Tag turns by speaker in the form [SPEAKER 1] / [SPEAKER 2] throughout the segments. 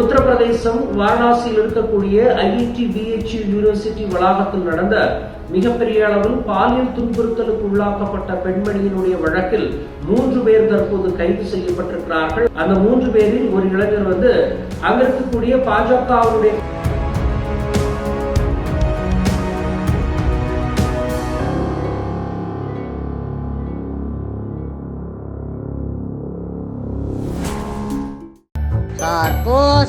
[SPEAKER 1] உத்தரப்பிரதேசம் வாரணாசியில் இருக்கக்கூடிய IIT BHU university வளாகத்தில் நடந்த மிகப்பெரிய அளவில் பாலியல் துன்புறுத்தலுக்கு உள்ளாக்கப்பட்ட பெண்மணியினுடைய வழக்கில் மூன்று பேர் தற்போது கைது செய்யப்பட்டிருக்கிறார்கள் அந்த மூன்று பேரில் ஒரு இளைஞர் வந்து அங்க இருக்கக்கூடிய பாஜகவுடைய
[SPEAKER 2] Star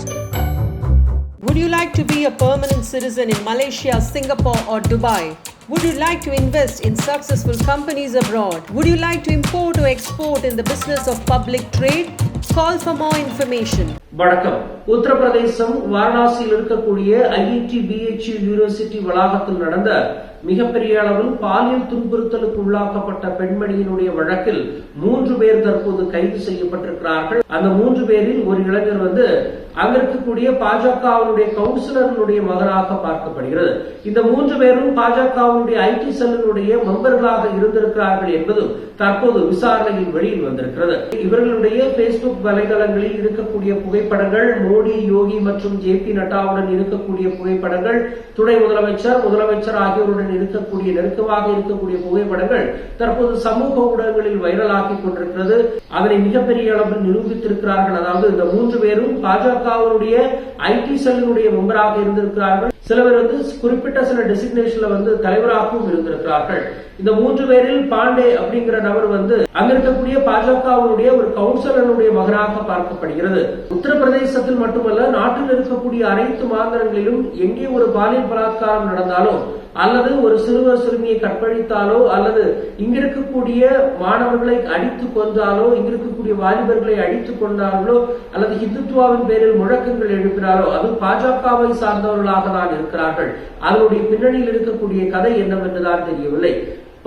[SPEAKER 2] Would you like to be a permanent citizen in Malaysia, Singapore, or Dubai? Would you like to invest in successful companies abroad? Would you like to import or export in the business of public trade? Call for more information. வணக்கம் உத்தரப்பிரதேசம் வாரணாசியில் இருக்கக்கூடிய IIT BHU university வளாகத்தில் நடந்த மிகப்பெரிய அளவில் பாலியல் துன்புறுத்தலுக்கு உள்ளாக்கப்பட்ட பெண்மணியினுடைய வழக்கில் மூன்று பேர் தற்போது கைது செய்யப்பட்டிருக்கிறார்கள் அந்த மூன்று பேரில் ஒரு இளைஞர் வந்து அங்கிருக்கக்கூடிய பாஜகவினுடைய கவுன்சிலர்களுடைய மகனாக பார்க்கப்படுகிறது இந்த மூன்று பேரும் பாஜகவினுடைய ஐடி செல்லினுடைய மெம்பர்களாக இருந்திருக்கிறார்கள் என்பதும் தற்போது விசாரணையின் வெளியில் வந்திருக்கிறது இவர்களுடைய பேஸ்புக் வலைதளங்களில் இருக்கக்கூடிய புகைப்படங்கள் மோடி யோகி மற்றும் ஜே பி நட்டாவுடன் இருக்கக்கூடிய புகைப்படங்கள் துணை முதலமைச்சர் முதலமைச்சர் ஆகியோருடன் புகைப்படங்கள் இருக்கக்கூடிய நெருக்கமாக இருக்கக்கூடிய புகைப்படங்கள் தற்போது சமூக ஊடகங்களில் வைரலாகி கொண்டிருக்கிறது அதனை மிகப்பெரிய அளவில் நிரூபித்திருக்கிறார்கள் அதாவது இந்த மூன்று பேரும் பாஜகவினுடைய ஐடி செல்லினுடைய மெம்பராக இருந்திருக்கிறார்கள் சிலவர் வந்து குறிப்பிட்ட சில டெசிக்னேஷன்ல வந்து தலைவராகவும் இருந்திருக்கிறார்கள் இந்த மூன்று பேரில் பாண்டே அப்படிங்கிற நபர் வந்து அங்க இருக்கக்கூடிய பாஜகவுடைய ஒரு கவுன்சிலருடைய மகனாக பார்க்கப்படுகிறது உத்தரப்பிரதேசத்தில் மட்டுமல்ல நாட்டில் இருக்கக்கூடிய அனைத்து மாநிலங்களிலும் எங்கே ஒரு பாலியல் பலாத்காரம் நடந்தாலும் அல்லது ஒரு சிறுவர் சிறுமியை கற்பழித்தாலோ அல்லது இங்கிருக்கக்கூடிய மாணவர்களை அடித்துக் கொண்டாலோ இங்கிருக்கக்கூடிய வாலிபர்களை அடித்துக் கொண்டார்களோ அல்லது ஹிந்துத்வாவின் பேரில் முழக்கங்கள் எழுப்பினாரோ அது பாஜகவை சார்ந்தவர்களாக தான் இருக்கிறார்கள் அதனுடைய பின்னணியில் இருக்கக்கூடிய கதை என்னவென்றுதான் தெரியவில்லை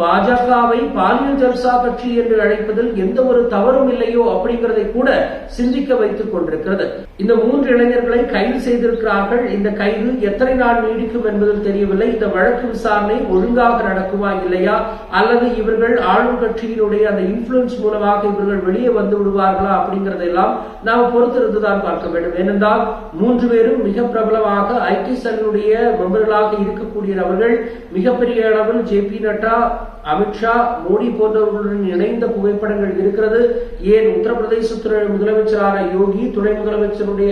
[SPEAKER 2] பாஜகவை பாலியல் ஜல்சா கட்சி என்று அழைப்பதில் எந்த ஒரு தவறும் இல்லையோ அப்படிங்கிறதை கூட சிந்திக்க வைத்துக் கொண்டிருக்கிறது இந்த மூன்று இளைஞர்களை கைது செய்திருக்கிறார்கள் இந்த கைது எத்தனை நாள் நீடிக்கும் என்பதில் தெரியவில்லை இந்த வழக்கு விசாரணை ஒழுங்காக நடக்குமா இல்லையா அல்லது இவர்கள் ஆளும் கட்சியினுடைய அந்த இன்ஃபுளுன்ஸ் மூலமாக இவர்கள் வெளியே வந்து விடுவார்களா அப்படிங்கறதெல்லாம் நாம் பொறுத்திருந்துதான் பார்க்க வேண்டும் ஏனென்றால் மூன்று பேரும் மிக பிரபலமாக ஐடி செல்லுடைய மெம்பர்களாக இருக்கக்கூடிய நபர்கள் மிகப்பெரிய அளவில் ஜே பி நட்டா அமித்ஷா மோடி போன்றவர்களுடன் இணைந்த புகைப்படங்கள் இருக்கிறது ஏன் உத்தரப்பிரதேச முதலமைச்சரான யோகி துணை முதலமைச்சருடைய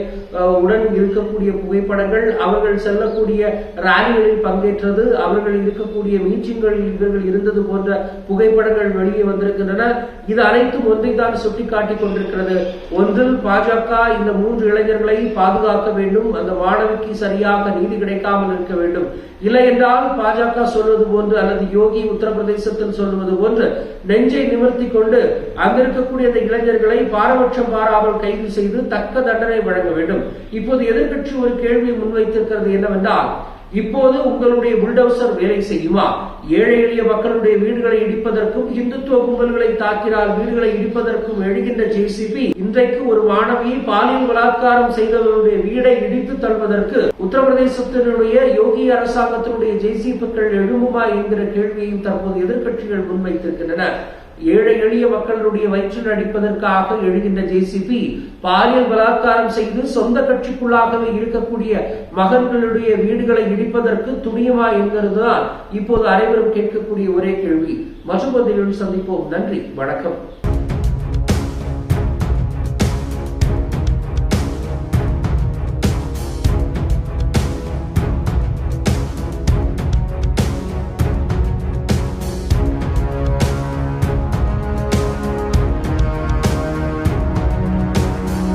[SPEAKER 2] உடன் இருக்கக்கூடிய புகைப்படங்கள் அவர்கள் செல்லக்கூடிய ராலிகளில் பங்கேற்றது அவர்கள் இருக்கக்கூடிய மீட்சிங்களில் இவர்கள் இருந்தது போன்ற புகைப்படங்கள் வெளியே வந்திருக்கின்றன இது அனைத்தும் ஒன்றை தான் சுட்டிக்காட்டிக் கொண்டிருக்கிறது ஒன்றில் பாஜக இந்த மூன்று இளைஞர்களை பாதுகாக்க வேண்டும் அந்த மாணவிக்கு சரியாக நீதி கிடைக்காமல் இருக்க வேண்டும் இல்லை என்றால் பாஜக சொல்வது போன்று அல்லது யோகி உத்தரப்பிரதேச உபதேசத்தில் சொல்வது ஒன்று நெஞ்சை நிவர்த்தி கொண்டு அங்கிருக்கக்கூடிய அந்த இளைஞர்களை பாரபட்சம் பாராமல் கைது செய்து தக்க தண்டனை வழங்க வேண்டும் இப்போது எதிர்கட்சி ஒரு கேள்வியை முன்வைத்திருக்கிறது என்னவென்றால் இப்போது உங்களுடைய புல்டோசர் வேலை செய்யுமா ஏழை எளிய மக்களுடைய வீடுகளை இடிப்பதற்கும் இந்துத்துவ கும்பல்களை தாக்கிறார் வீடுகளை இடிப்பதற்கும் எழுகின்ற ஜேசிபி இன்றைக்கு ஒரு மாணவியை பாலியல் பலாத்காரம் செய்தவருடைய வீடை இடித்து தள்ளுவதற்கு உத்தரப்பிரதேசத்தினுடைய யோகி அரசாங்கத்தினுடைய ஜேசிபிக்கள் எழுகுமா என்கிற கேள்வியையும் தற்போது எதிர்கட்சிகள் முன்வைத்திருக்கின்றன ஏழை எளிய மக்களுடைய வயிற்று அடிப்பதற்காக எழுகின்ற ஜேசிபி பாலியல் பலாத்காரம் செய்து சொந்த கட்சிக்குள்ளாகவே இருக்கக்கூடிய மகன்களுடைய வீடுகளை இடிப்பதற்கு துணியமா என்கிறதுதான் இப்போது அனைவரும் கேட்கக்கூடிய ஒரே கேள்வி மற்றும் சந்திப்போம் நன்றி வணக்கம்